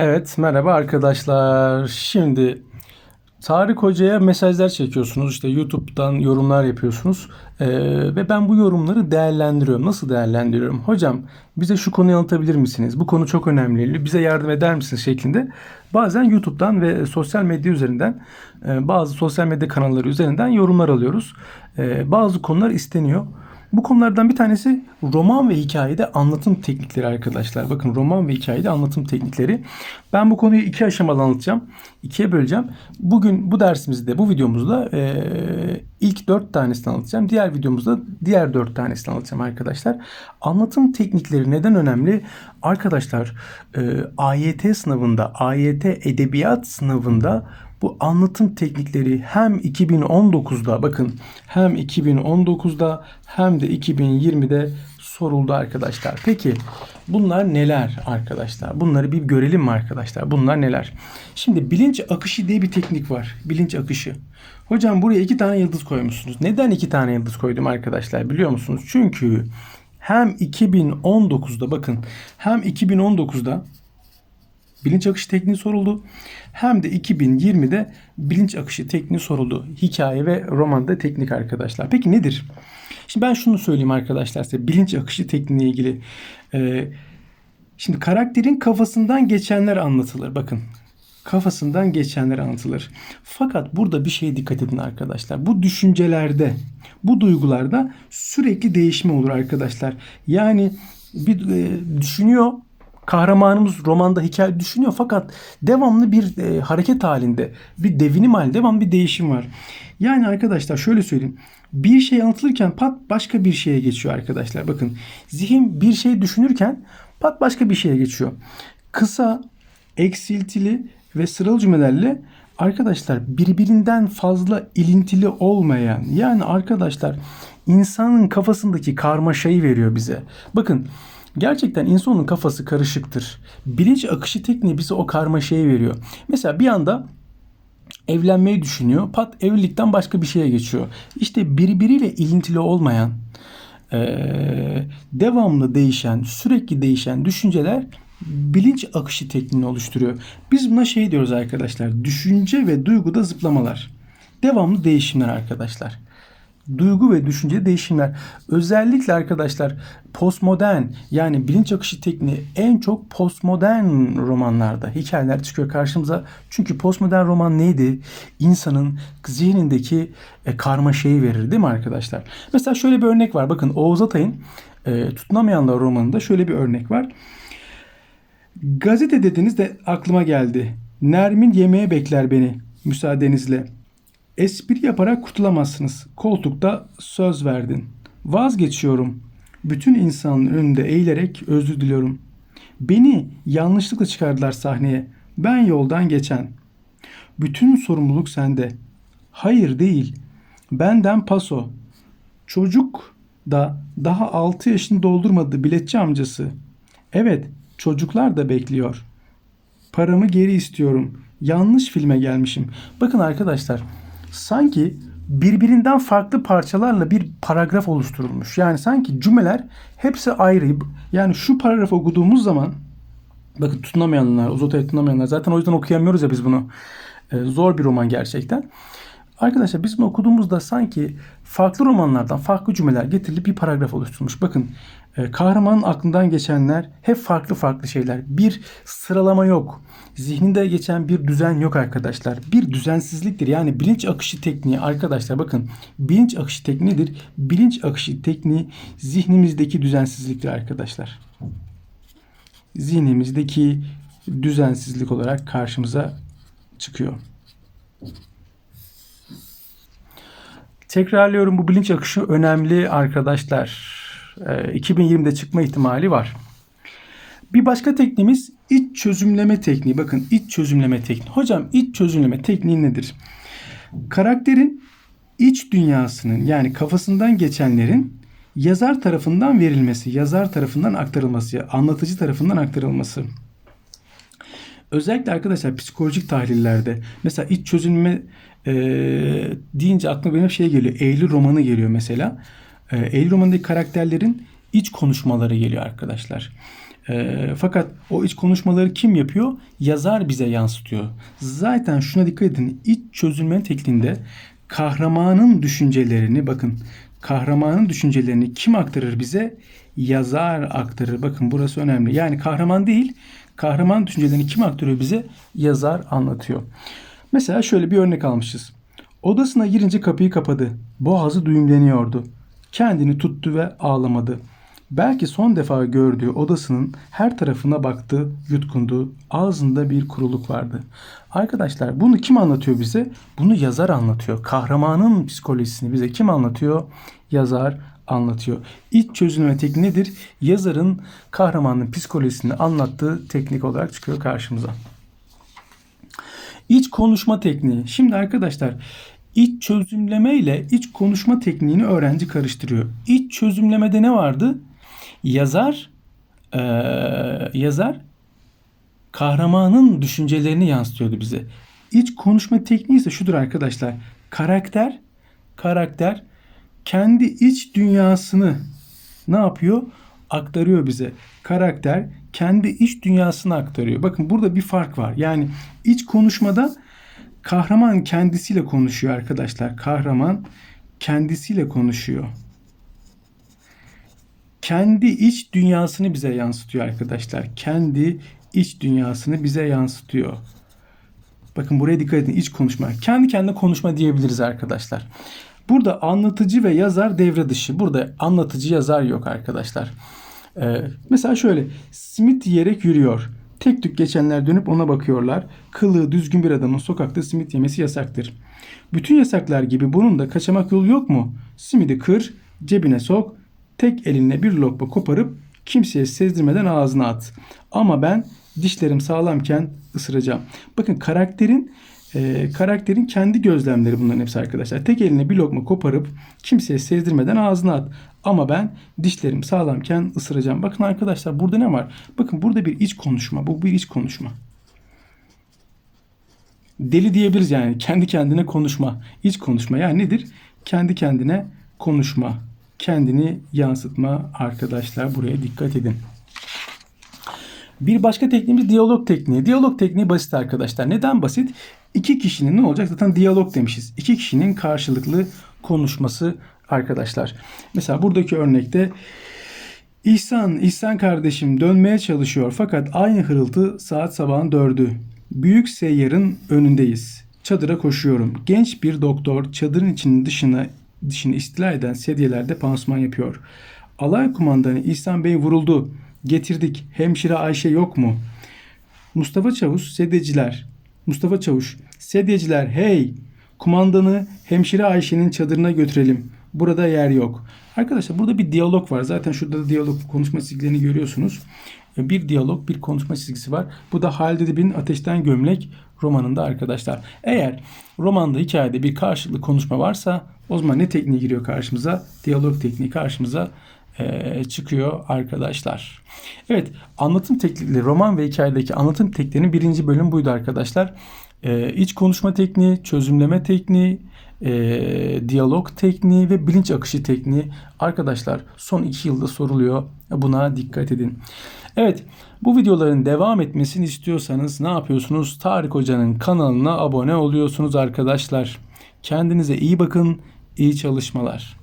Evet, merhaba arkadaşlar. Şimdi Tarık Hoca'ya mesajlar çekiyorsunuz. İşte YouTube'dan yorumlar yapıyorsunuz. Ee, ve ben bu yorumları değerlendiriyorum. Nasıl değerlendiriyorum? Hocam bize şu konuyu anlatabilir misiniz? Bu konu çok önemli. Bize yardım eder misiniz? şeklinde. Bazen YouTube'dan ve sosyal medya üzerinden e, bazı sosyal medya kanalları üzerinden yorumlar alıyoruz. E, bazı konular isteniyor. Bu konulardan bir tanesi roman ve hikayede anlatım teknikleri arkadaşlar. Bakın roman ve hikayede anlatım teknikleri. Ben bu konuyu iki aşamalı anlatacağım. İkiye böleceğim. Bugün bu dersimizde, bu videomuzda e, ilk dört tanesini anlatacağım. Diğer videomuzda diğer dört tanesini anlatacağım arkadaşlar. Anlatım teknikleri neden önemli? Arkadaşlar e, AYT sınavında, AYT edebiyat sınavında bu anlatım teknikleri hem 2019'da bakın hem 2019'da hem de 2020'de soruldu arkadaşlar. Peki bunlar neler arkadaşlar? Bunları bir görelim mi arkadaşlar? Bunlar neler? Şimdi bilinç akışı diye bir teknik var. Bilinç akışı. Hocam buraya iki tane yıldız koymuşsunuz. Neden iki tane yıldız koydum arkadaşlar biliyor musunuz? Çünkü hem 2019'da bakın hem 2019'da bilinç akışı tekniği soruldu. Hem de 2020'de bilinç akışı tekniği soruldu. Hikaye ve romanda teknik arkadaşlar. Peki nedir? Şimdi ben şunu söyleyeyim arkadaşlar size bilinç akışı tekniğiyle ilgili. Ee, şimdi karakterin kafasından geçenler anlatılır. Bakın kafasından geçenler anlatılır. Fakat burada bir şeye dikkat edin arkadaşlar. Bu düşüncelerde, bu duygularda sürekli değişme olur arkadaşlar. Yani bir e, düşünüyor kahramanımız romanda hikaye düşünüyor fakat devamlı bir e, hareket halinde, bir devinim halinde, devamlı bir değişim var. Yani arkadaşlar şöyle söyleyeyim. Bir şey anlatılırken pat başka bir şeye geçiyor arkadaşlar. Bakın zihin bir şey düşünürken pat başka bir şeye geçiyor. Kısa, eksiltili ve sıralı cümlelerle arkadaşlar birbirinden fazla ilintili olmayan yani arkadaşlar insanın kafasındaki karmaşayı veriyor bize. Bakın Gerçekten insanın kafası karışıktır. Bilinç akışı tekniği bize o karmaşayı veriyor. Mesela bir anda evlenmeyi düşünüyor. Pat evlilikten başka bir şeye geçiyor. İşte birbiriyle ilintili olmayan, devamlı değişen, sürekli değişen düşünceler bilinç akışı tekniğini oluşturuyor. Biz buna şey diyoruz arkadaşlar. Düşünce ve duyguda zıplamalar. Devamlı değişimler arkadaşlar duygu ve düşünce değişimler. Özellikle arkadaşlar postmodern yani bilinç akışı tekniği en çok postmodern romanlarda hikayeler çıkıyor karşımıza. Çünkü postmodern roman neydi? İnsanın zihnindeki e, karmaşayı verir değil mi arkadaşlar? Mesela şöyle bir örnek var. Bakın Oğuz Atay'ın e, Tutunamayanlar romanında şöyle bir örnek var. Gazete dediniz de aklıma geldi. Nermin yemeğe bekler beni müsaadenizle. Espri yaparak kurtulamazsınız. Koltukta söz verdin. Vazgeçiyorum. Bütün insanın önünde eğilerek özür diliyorum. Beni yanlışlıkla çıkardılar sahneye. Ben yoldan geçen. Bütün sorumluluk sende. Hayır değil. Benden paso. Çocuk da daha 6 yaşını doldurmadı biletçi amcası. Evet, çocuklar da bekliyor. Paramı geri istiyorum. Yanlış filme gelmişim. Bakın arkadaşlar, sanki birbirinden farklı parçalarla bir paragraf oluşturulmuş. Yani sanki cümleler hepsi ayrı. Yani şu paragrafı okuduğumuz zaman bakın tutunamayanlar, Uzota'yı tutunamayanlar zaten o yüzden okuyamıyoruz ya biz bunu. Ee, zor bir roman gerçekten. Arkadaşlar biz bunu okuduğumuzda sanki farklı romanlardan farklı cümleler getirilip bir paragraf oluşturmuş. Bakın e, kahramanın aklından geçenler hep farklı farklı şeyler. Bir sıralama yok. Zihninde geçen bir düzen yok arkadaşlar. Bir düzensizliktir. Yani bilinç akışı tekniği arkadaşlar bakın bilinç akışı tekniğidir. Bilinç akışı tekniği zihnimizdeki düzensizliktir arkadaşlar. Zihnimizdeki düzensizlik olarak karşımıza çıkıyor. Tekrarlıyorum bu bilinç akışı önemli arkadaşlar. 2020'de ee, çıkma ihtimali var. Bir başka tekniğimiz iç çözümleme tekniği. Bakın iç çözümleme tekniği. Hocam iç çözümleme tekniği nedir? Karakterin iç dünyasının yani kafasından geçenlerin yazar tarafından verilmesi, yazar tarafından aktarılması, anlatıcı tarafından aktarılması. Özellikle arkadaşlar psikolojik tahlillerde mesela iç çözülme e, deyince aklıma benim şey geliyor. Eylül romanı geliyor mesela. E, Eylül romanındaki karakterlerin iç konuşmaları geliyor arkadaşlar. E, fakat o iç konuşmaları kim yapıyor? Yazar bize yansıtıyor. Zaten şuna dikkat edin. İç çözülme tekniğinde kahramanın düşüncelerini bakın kahramanın düşüncelerini kim aktarır bize? Yazar aktarır. Bakın burası önemli. Yani kahraman değil, kahraman düşüncelerini kim aktarıyor bize? Yazar anlatıyor. Mesela şöyle bir örnek almışız. Odasına girince kapıyı kapadı. Boğazı düğümleniyordu. Kendini tuttu ve ağlamadı. Belki son defa gördüğü odasının her tarafına baktı, yutkundu. Ağzında bir kuruluk vardı. Arkadaşlar bunu kim anlatıyor bize? Bunu yazar anlatıyor. Kahramanın psikolojisini bize kim anlatıyor? Yazar anlatıyor. İç çözülme tekniği nedir? Yazarın kahramanın psikolojisini anlattığı teknik olarak çıkıyor karşımıza. İç konuşma tekniği. Şimdi arkadaşlar iç çözümleme ile iç konuşma tekniğini öğrenci karıştırıyor. İç çözümlemede ne vardı? Yazar ee, yazar kahramanın düşüncelerini yansıtıyordu bize. İç konuşma tekniği ise şudur arkadaşlar. Karakter karakter kendi iç dünyasını ne yapıyor? Aktarıyor bize. Karakter kendi iç dünyasını aktarıyor. Bakın burada bir fark var. Yani iç konuşmada kahraman kendisiyle konuşuyor arkadaşlar. Kahraman kendisiyle konuşuyor. Kendi iç dünyasını bize yansıtıyor arkadaşlar. Kendi iç dünyasını bize yansıtıyor. Bakın buraya dikkat edin. iç konuşma. Kendi kendine konuşma diyebiliriz arkadaşlar. Burada anlatıcı ve yazar devre dışı. Burada anlatıcı yazar yok arkadaşlar. Ee, mesela şöyle. Simit yiyerek yürüyor. Tek tük geçenler dönüp ona bakıyorlar. Kılığı düzgün bir adamın sokakta simit yemesi yasaktır. Bütün yasaklar gibi bunun da kaçamak yolu yok mu? Simidi kır, cebine sok, tek elinle bir lokma koparıp kimseye sezdirmeden ağzına at. Ama ben dişlerim sağlamken ısıracağım. Bakın karakterin e, karakterin kendi gözlemleri bunların hepsi arkadaşlar. Tek eline bir lokma koparıp kimseye sezdirmeden ağzına at. Ama ben dişlerim sağlamken ısıracağım. Bakın arkadaşlar burada ne var? Bakın burada bir iç konuşma. Bu bir iç konuşma. Deli diyebiliriz yani. Kendi kendine konuşma. İç konuşma. Yani nedir? Kendi kendine konuşma. Kendini yansıtma arkadaşlar. Buraya dikkat edin. Bir başka tekniğimiz diyalog tekniği. Diyalog tekniği basit arkadaşlar. Neden basit? İki kişinin ne olacak? Zaten diyalog demişiz. İki kişinin karşılıklı konuşması arkadaşlar. Mesela buradaki örnekte İhsan, İhsan kardeşim dönmeye çalışıyor fakat aynı hırıltı saat sabahın dördü. Büyük seyyarın önündeyiz. Çadıra koşuyorum. Genç bir doktor çadırın içinin dışına dışını istila eden sedyelerde pansuman yapıyor. Alay kumandanı İhsan Bey vuruldu. Getirdik. Hemşire Ayşe yok mu? Mustafa Çavuş sedyeciler. Mustafa Çavuş sedyeciler hey kumandanı hemşire Ayşe'nin çadırına götürelim. Burada yer yok. Arkadaşlar burada bir diyalog var. Zaten şurada da diyalog konuşma çizgilerini görüyorsunuz. Bir diyalog, bir konuşma çizgisi var. Bu da Halid Edip'in Ateşten Gömlek romanında arkadaşlar. Eğer romanda, hikayede bir karşılıklı konuşma varsa o zaman ne tekniği giriyor karşımıza? Diyalog tekniği karşımıza e, çıkıyor arkadaşlar. Evet anlatım teknikleri roman ve hikayedeki anlatım tekniklerinin birinci bölüm buydu arkadaşlar. E, iç konuşma tekniği, çözümleme tekniği, e, diyalog tekniği ve bilinç akışı tekniği arkadaşlar son iki yılda soruluyor. Buna dikkat edin. Evet bu videoların devam etmesini istiyorsanız ne yapıyorsunuz? Tarık Hoca'nın kanalına abone oluyorsunuz arkadaşlar. Kendinize iyi bakın, iyi çalışmalar.